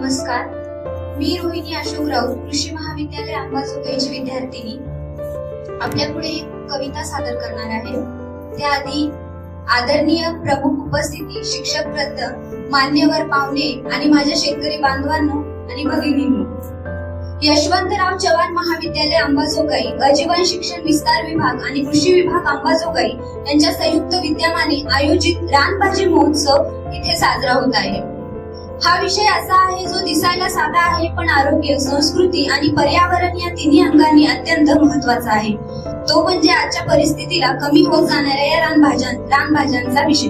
नमस्कार. मी रोहिणी अशोक राऊत कृषी महाविद्यालय अंबाजोगाईची विद्यार्थिनी. आपल्या पुढे एक कविता सादर करणार आहे. त्याआधी आदरणीय प्रमुख उपस्थिती शिक्षक वृंद मान्यवर पाहुणे आणि माझ्या शेतकरी बांधवांनो आणि भगिनींनो. यशवंतराव चव्हाण महाविद्यालय अंबाजोगाई अजीवन शिक्षण विस्तार विभाग आणि कृषी विभाग अंबाजोगाई यांच्या संयुक्त विद्यमाने आयोजित रानभाजी महोत्सव इथे साजरा होत आहे. हा विषय असा आहे जो दिसायला साधा आहे पण आरोग्य संस्कृती आणि पर्यावरण या तिन्ही अंगांनी अत्यंत महत्त्वाचा आहे. तो म्हणजे आजच्या परिस्थितीला कमी होत जाणाऱ्या या रानभाज्या रानभाज्यांचा विषय.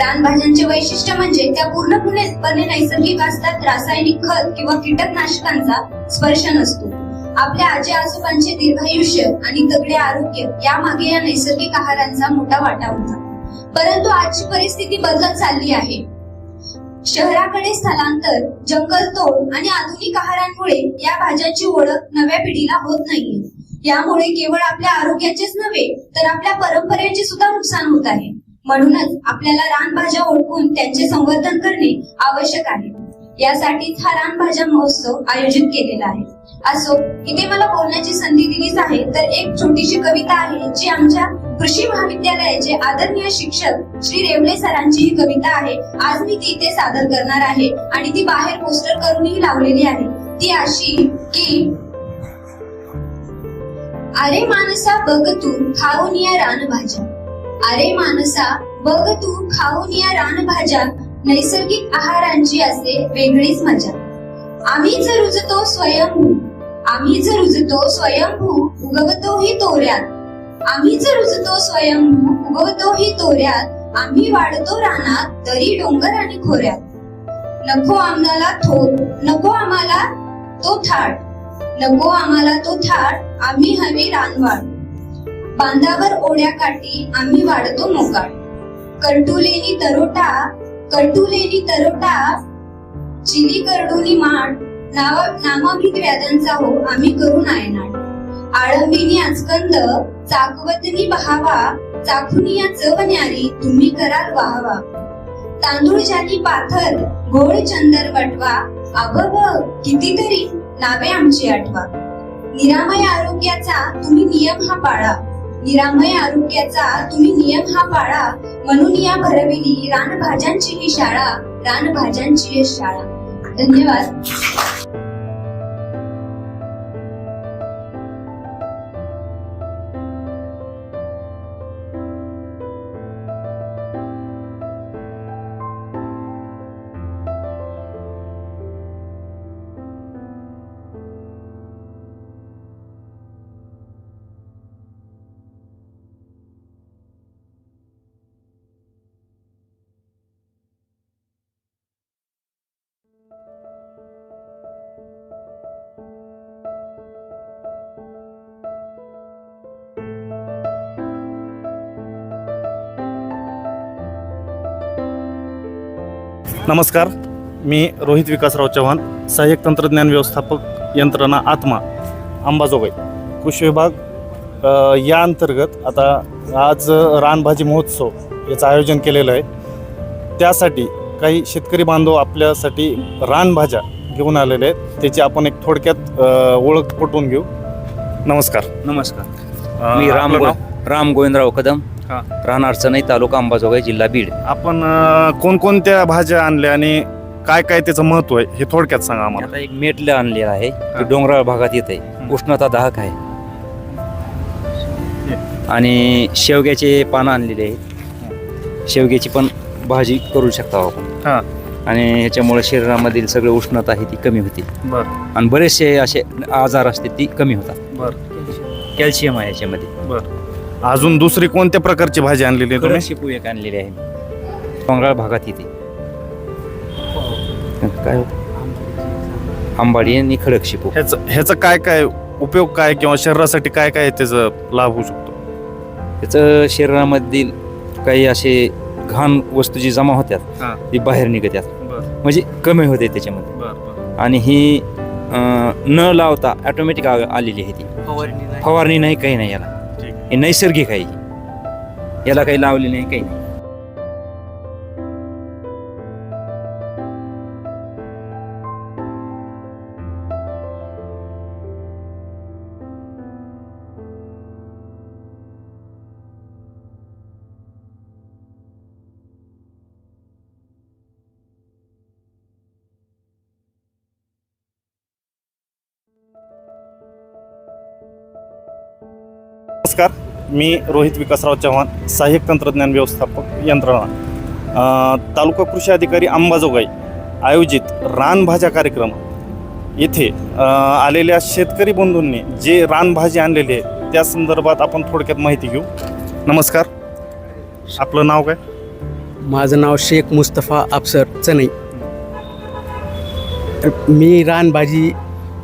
रानभाज्यांचे वैशिष्ट्य म्हणजे त्या पूर्णपणे नैसर्गिक असतात रासायनिक खत किंवा कीटकनाशकांचा स्पर्श नसतो. आपल्या आजी आजोबांचे दीर्घायुष्य आणि तगडे आरोग्य यामागे या नैसर्गिक आहारांचा मोठा वाटा होता. परंतु आजची परिस्थिती बदलत चालली आहे. शहराकडे स्थलांतर जंगलतोड आणि आधुनिक आहारांमुळे या भाज्यांची ओळख नव्या पिढीला होत नाहीये. यामुळे केवळ आपल्या आरोग्याचेच नव्हे तर आपल्या परंपरेचे सुद्धा नुकसान होत आहे. म्हणूनच आपल्याला रानभाज्या ओळखून त्यांचे संवर्धन करणे आवश्यक आहे. यासाठीच हा रानभाज्या महोत्सव आयोजित केलेला आहे. असो इथे मला बोलण्याची संधी दिलीच आहे तर एक छोटीशी कविता आहे जी आमच्या कृषी महाविद्यालयाचे आदरणीय शिक्षक श्री रेवले सरांची ही कविता आहे. आज मी ती इथे सादर करणार आहे आणि ती बाहेर पोस्टर करूनही लावलेली आहे. ती अशी की अरे मानसा बघ तू खाऊन या रानभाज्या. अरे मानसा बघ तू खाऊन या रानभाज्या. नैसर्गिक आहारांची असे वेगळीच मजा. आम्हीच रुजतो स्वयंभू आम्हीच रुजतो स्वयंभू उगवतोही तोऱ्यात. आम्हीच रुजतो स्वयंभू उगवतोही तोऱ्यात आम्ही वाढतो रानात तरी डोंगर आणि खोऱ्यात. नको आम्हाला थो नको आम्हाला तो थाट नको आम्हाला तो थाट आम्ही हवी रानवाड बांधावर ओढ्या काठी आम्ही वाढतो मोकाट. करटुलेनी तरोटा करटुलेनी तरोटा चिली करडुली माठ नावा नामाभित व्याधांचा हो आम्ही करू नायनाट. आळंबीनी आचकंद चाकवतनी बहावा चाखुनिया चव न्यारी तुम्ही कराल वाहवा. तांदूळ ज्यानी पाथर घोळ चंदर वटवा अबब कितीतरी नावे आमची आठवा. निरामय आरोग्याचा तुम्ही नियम हा पाळा. निरामय आरोग्याचा तुम्ही नियम हा पाळा. म्हणून या भरविली रानभाज्यांची ही शाळा रानभाज्यांची शाळा. धन्यवाद. नमस्कार. मी रोहित विकासराव चव्हाण सहाय्यक तंत्रज्ञान व्यवस्थापक यंत्रणा आत्मा अंबाजोगाई. कृषी विभाग या अंतर्गत आता आज रानभाजी महोत्सव याचं आयोजन केलेलं आहे. त्यासाठी काही शेतकरी बांधव आपल्यासाठी रानभाज्या घेऊन आलेले आहेत. त्याची आपण एक थोडक्यात ओळख पटवून घेऊ. नमस्कार. नमस्कार. मी राम? राम गोविंदराव कदम. हा. राहणार चनई तालुका अंबाजोगाई जिल्हा बीड. आपण अ, कोणकोणत्या भाज्या आणल्या आणि काय काय त्याचं महत्त्व आहे हे थोडक्यात सांगा आम्हाला. आता एक मेटलं आणलेलं आहे हा. ते डोंगराळ भागात येत आहे हं. उष्णता दाहक आहे. आणि शेवग्याचे पानं आणलेले आहेत. शेवग्याची पण भाजी करू शकता आपण. हा. आणि ह्याच्यामुळे शरीरामधील सगळं उष्णता आहे ती कमी होते. बरं. आणि बरेचसे असे आजार असते ती कमी होतात. बरं. कॅल्शियम आहे याच्यामध्ये बरं. अजून दुसरी कोणत्या प्रकारची भाजी आणलेली आहे तुम्ही? शेपू एक आणलेली आहे. डोंगराळ भागात येते. काय? आंबाडी आणि खडक शिपू. ह्याचं ह्याचं काय काय उपयोग काय किंवा शरीरासाठी काय काय त्याचा लाभ होऊ शकतो? त्याचं शरीरामधील काही असे घाण वस्तू जी जमा हा. होत्यात ती बाहेर निघत्यात. बरं. म्हणजे कमी होते त्याच्यामध्ये. बरं आणि ही अं, न लावता ऑटोमॅटिक आलेली आहे ती. फवारणी नाही काही नाही याला. हे नैसर्गिक आहे. याला काही लावले नाही काही नाही. नमस्कार. मी रोहित विकासराव चव्हाण सहाय्यक तंत्रज्ञान व्यवस्थापक यंत्रणा. तालुका कृषी अधिकारी अंबाजोगाई आयोजित रानभाज्या कार्यक्रम. येथे आलेल्या शेतकरी बंधूंनी जे रानभाजी आणलेली आहे त्या संदर्भात आपण थोडक्यात माहिती घेऊ. नमस्कार. आपलं नाव काय? माझं नाव शेख मुस्तफा अफसर चनई. मी रानभाजी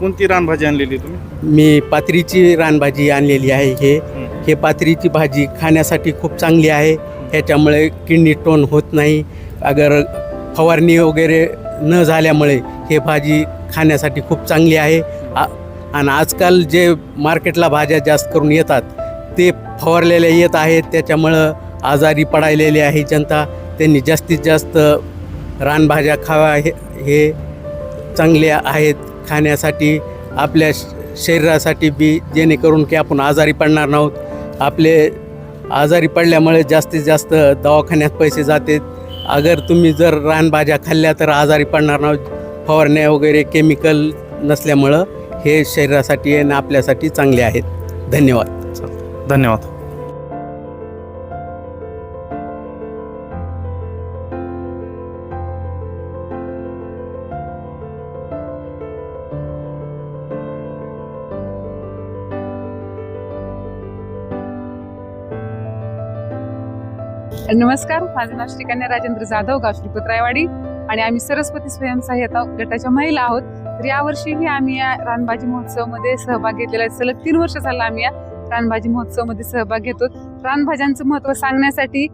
कोणती रानभाजी आणलेली तुम्ही? मी पात्रीची रानभाजी आणलेली आहे हे. हं. पात्रीची भाजी खाण्यासाठी खूप चांगली आहे. ह्याच्यामुळे किडनी टोन होत नाही. अगर फवारणी वगैरे न झाल्यामुळे हे भाजी खाण्यासाठी खूप चांगली आहे. आ- आणि आजकाल जे मार्केटला भाज्या जास्त करून येतात ते फवारलेल्या येत आहेत. त्याच्यामुळं आजारी पडायलेली आहे जनता. त्यांनी जास्तीत जास्त रानभाज्या खावा हे हे चांगले आहेत. खाण्यासाठी आपल्या श- शरीरासाठी बी जेणेकरून की आपण आजारी पडणार नाहोत. आपले आजारी पडल्यामुळे जास्तीत जास्त दवाखान्यात पैसे जाते. अगर तुम्ही जर रानभाज्या खाल्ल्या तर आजारी पडणार नाहोत. फवारण्या वगैरे केमिकल नसल्यामुळं हे शरीरासाठी आणि आपल्यासाठी चांगले आहेत. धन्यवाद. धन्यवाद. नमस्कार माझं नाव श्रीकन्या राजेंद्र जाधव गाव श्रीपतरायवाडी आणि आम्ही सरस्वती स्वयंसहाय्यता गटाच्या महिला आहोत. तर यावर्षीही आम्ही या रानभाजी महोत्सवामध्ये सहभाग घेतलेला आहे. सलग तीन वर्ष झाला आम्ही या रानभाजी महोत्सवामध्ये सहभाग घेतो. रानभाज्यांचं महत्त्व सांगण्यासाठी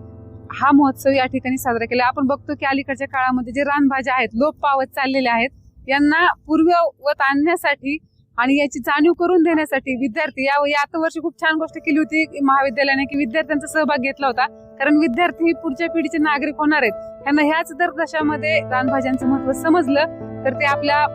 हा महोत्सव या ठिकाणी साजरा केला. आपण बघतो की अलीकडच्या काळामध्ये जे रानभाज्या आहेत लोप पावत चाललेल्या आहेत यांना पूर्ववत आणण्यासाठी आणि याची जाणीव करून देण्यासाठी विद्यार्थी या यात वर्षी खूप छान गोष्ट केली होती महाविद्यालयाने की विद्यार्थ्यांचा सहभाग घेतला होता. कारण विद्यार्थी ही पुढच्या पिढीचे नागरिक होणार आहेत. त्यांना ह्याच दर दशामध्ये रानभाज्यांचं महत्त्व समजलं तर ते आपल्या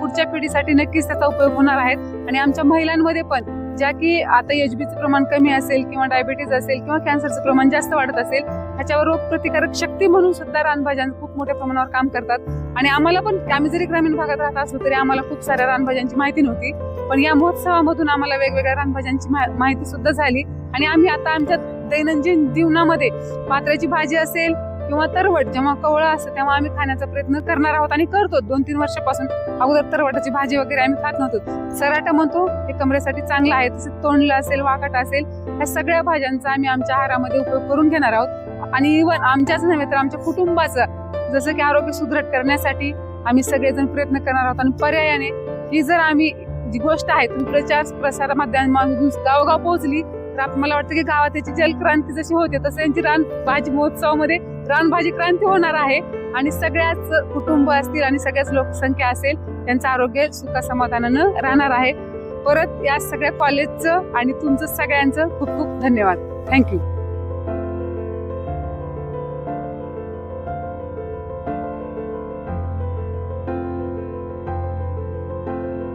पुढच्या पिढीसाठी नक्कीच त्याचा उपयोग होणार आहेत. आणि आमच्या महिलांमध्ये पण ज्या की आता एचबीचं प्रमाण कमी असेल किंवा डायबिटीज असेल किंवा कॅन्सरचं प्रमाण जास्त वाढत असेल ह्याच्यावर रोगप्रतिकारक शक्ती म्हणून सुद्धा रानभाज्या खूप मोठ्या प्रमाणावर काम करतात. आणि आम्हाला पण आम्ही जरी ग्रामीण भागात राहत असलो तरी आम्हाला खूप साऱ्या रानभाज्यांची माहिती नव्हती. पण या महोत्सवामधून आम्हाला वेगवेगळ्या रानभाज्यांची मा- माहिती सुद्धा झाली. आणि आम्ही आता आमच्या दैनंदिन जीवनामध्ये पात्राची भाजी असेल किंवा तरवट जेव्हा कवळं असतं तेव्हा आम्ही खाण्याचा प्रयत्न करणार आहोत आणि करतो. दोन तीन वर्षापासून अगोदर तरवटाची भाजी वगैरे आम्ही खात नव्हतो. सराटा म्हणतो हे कमरेसाठी चांगलं आहे तसं तोंडलं असेल वाकट असेल ह्या सगळ्या भाज्यांचा आम्ही आमच्या आहारामध्ये उपयोग करून घेणार आहोत. आणि इव्हन आमच्याच नव्हे तर आमच्या कुटुंबाचं जसं की आरोग्य सुदृढ करण्यासाठी आम्ही सगळेजण प्रयत्न करणार आहोत. आणि पर्यायाने ही जर आम्ही जी गोष्ट आहे तुम्ही प्रचार प्रसार माध्यमांमधून गावगाव पोहोचली तर मला वाटतं की गावात त्याची जलक्रांती जशी होते तसं यांची रान भाजी महोत्सवामध्ये रानभाजी क्रांती होणार आहे. आणि सगळ्याच कुटुंब असतील आणि सगळ्याच लोकसंख्या असेल त्यांचं आरोग्य सुखा समाधानानं राहणार आहे. परत या सगळ्या कॉलेजचं आणि तुमचं सगळ्यांचं खूप खूप धन्यवाद. थँक्यू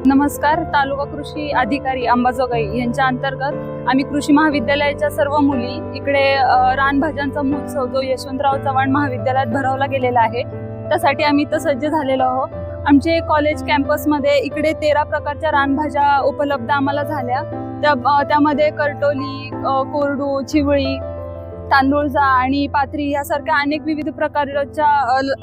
नमस्कार तालुका कृषी अधिकारी अंबाजोगाई यांच्या अंतर्गत आम्ही कृषी महाविद्यालयाच्या सर्व मुली इकडे रानभाज्यांचा महोत्सव जो यशवंतराव चव्हाण महाविद्यालयात भरवला गेलेला आहे त्यासाठी आम्ही इथं सज्ज झालेलो आहोत. आमचे कॉलेज कॅम्पसमध्ये इकडे तेरा प्रकारच्या रानभाज्या उपलब्ध आम्हाला झाल्या. त्या त्यामध्ये करटोली कोरडू चिवळी तांदूळजा आणि पात्री यासारख्या अनेक विविध प्रकारच्या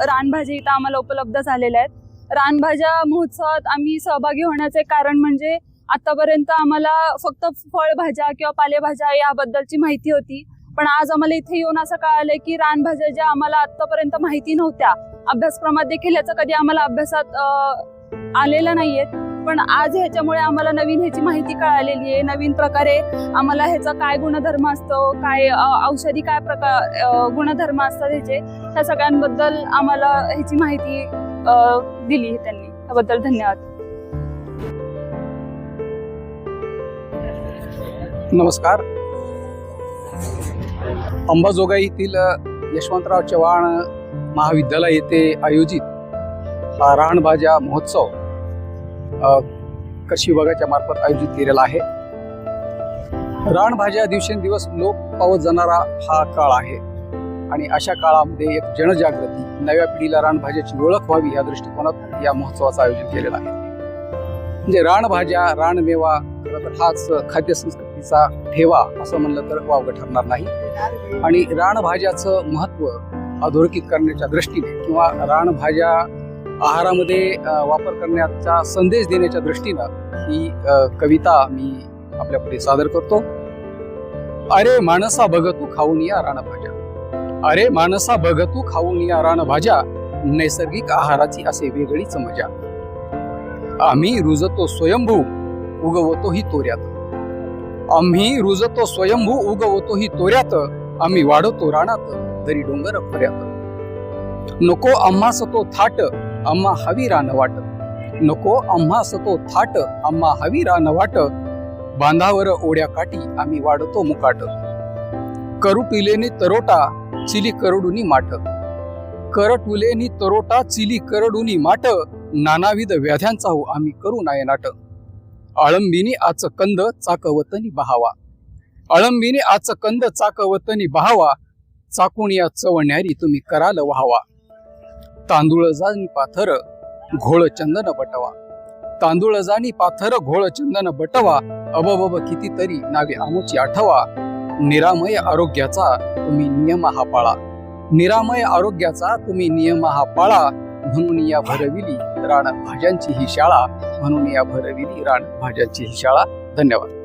रानभाज्या इथं आम्हाला उपलब्ध झालेल्या आहेत. रानभाज्या महोत्सवात आम्ही सहभागी होण्याचे कारण म्हणजे आतापर्यंत आम्हाला फक्त फळभाज्या किंवा पालेभाज्या याबद्दलची माहिती होती. पण आज आम्हाला इथे येऊन असं कळालंय की रानभाज्या ज्या आम्हाला आतापर्यंत माहिती नव्हत्या अभ्यासक्रमात देखील याचा कधी आम्हाला अभ्यासात आलेलं आलेला नाहीयेत पण आज ह्याच्यामुळे आम्हाला नवीन ह्याची माहिती कळालेली आहे. नवीन प्रकारे आम्हाला ह्याचा काय गुणधर्म असतो काय औषधी काय प्रकार गुणधर्म असतात ह्याचे ह्या सगळ्यांबद्दल आम्हाला ह्याची माहिती दिली त्यांनी. त्याबद्दल धन्यवाद. नमस्कार. अंबाजोगाई येथील यशवंतराव चव्हाण महाविद्यालय येथे आयोजित हा रानभाज्या महोत्सव कृषी विभागाच्या मार्फत आयोजित केलेला आहे. रानभाज्या दिवसेंदिवस लोप पावत जाणारा हा काळ आहे. आणि अशा काळामध्ये एक जनजागृती नव्या पिढीला रानभाज्याची ओळख व्हावी या दृष्टिकोनातून या महोत्सवाचं आयोजन केलेलं आहे. म्हणजे रानभाज्या रानमेवा खरं तर हाच खाद्य संस्कृतीचा ठेवा असं म्हणलं तर वावगं ठरणार नाही. आणि रानभाज्याचं महत्त्व अधोरेखित करण्याच्या दृष्टीने किंवा रानभाज्या आहारामध्ये वापर करण्याचा संदेश देण्याच्या दृष्टीनं ही कविता मी आपल्यापुढे सादर करतो. अरे माणसा बघ तू खाऊन या रानभाज्या. अरे माणसा बघ तू खाऊन या रानभाज्या नैसर्गिक आहाराची असे वेगळीच मजा. आम्ही रुजतो स्वयंभू उगवतो ही तोऱ्यात. आम्ही रुजतो स्वयंभू उगवतो ही तोऱ्यात. आम्ही वाढवतो रानात तरी डोंगर खोऱ्यात. नको आम्हा सतो थाट आम्हा हवी रान वाट. नको आम्हा सतो थाट आम्हा हवी रान वाट. बांधावर ओढ्या काठी आम्ही वाढतो मुकाट. करुटिलेने तरोटा चिली करडुनी माठ. करटुलेनी तरोटा चिली करडुनी माठ नानाविध व्याध्यांचा हो आम्ही करू नाय नाट. आळंबीनी आच कंद चाकवतनी बहावा. आळंबीनी आच कंद चाकवतनी बहावा चाकून या चवण्यारी तुम्ही कराल व्हावा. तांदूळ जाणी पाथर घोळ चंदन बटवा. तांदूळ जाणी पाथर घोळ चंदन बटवा अबबब कितीतरी नावे आमुची आठवा. निरामय आरोग्याचा तुम्ही नियम हा पाळा. निरामय आरोग्याचा तुम्ही नियम हा पाळा म्हणून या भरविली रान भाज्यांची ही शाळा म्हणून या भरविली रान भाज्यांची ही शाळा. धन्यवाद.